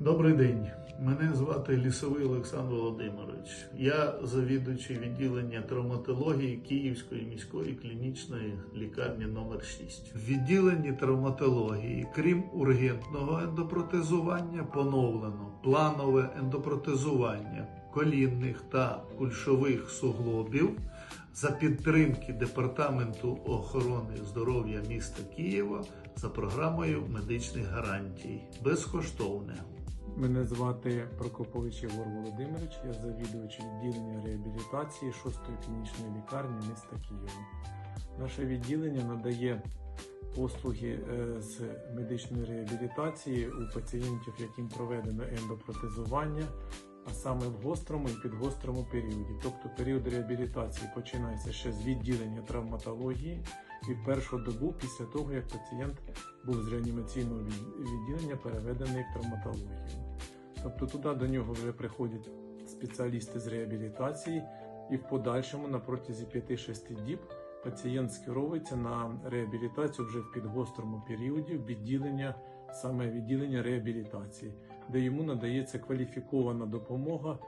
Добрий день. Мене звати Лісовий Олександр Володимирович. Я завідуючий відділення травматології Київської міської клінічної лікарні номер 6 В відділенні травматології, крім ургентного ендопротезування, поновлено планове ендопротезування колінних та кульшових суглобів за підтримки Департаменту охорони здоров'я міста Києва за програмою медичних гарантій. Безкоштовне. Мене звати Прокопович Єгор Володимирович, я завідувач відділення реабілітації 6-ї клінічної лікарні міста Києва. Наше відділення надає послуги е, з медичної реабілітації у пацієнтів, яким проведено ендопротезування, а саме в гострому і підгострому періоді. Тобто період реабілітації починається ще з відділення травматології і першу добу після того, як пацієнт був з реанімаційного відділення переведений в травматологію. Тобто туди до нього вже приходять спеціалісти з реабілітації, і в подальшому на протязі 5-6 діб пацієнт скеровується на реабілітацію вже в підгострому періоді в відділення, саме відділення реабілітації, де йому надається кваліфікована допомога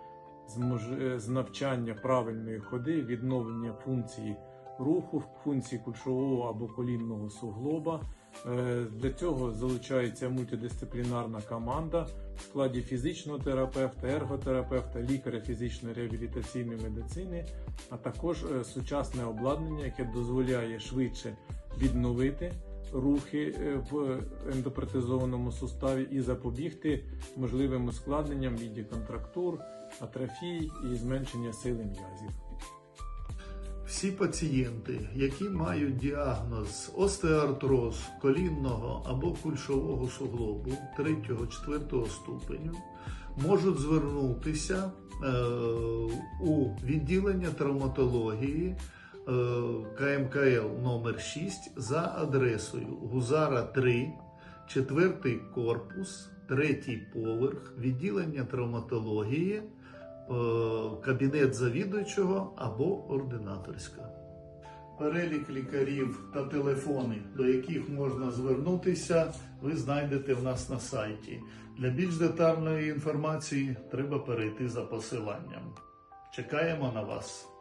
з, навчання правильної ходи, відновлення функції руху, в функції кульшового або колінного суглоба. Е, Для цього залучається мультидисциплінарна команда в складі фізичного терапевта, ерготерапевта, лікаря фізичної реабілітаційної медицини, а також е, сучасне обладнання, яке дозволяє швидше відновити рухи е, в ендопротезованому суставі і запобігти можливим ускладненням в віді контрактур, атрофій і зменшення сили м'язів. Всі пацієнти, які мають діагноз остеоартроз колінного або кульшового суглобу 3-4 ступеню, можуть звернутися е, у відділення травматології е, КМКЛ номер 6 за адресою Гузара 3, 4 корпус, 3 поверх, відділення травматології кабінет завідуючого або ординаторська. Перелік лікарів та телефони, до яких можна звернутися, ви знайдете в нас на сайті. Для більш детальної інформації треба перейти за посиланням. Чекаємо на вас.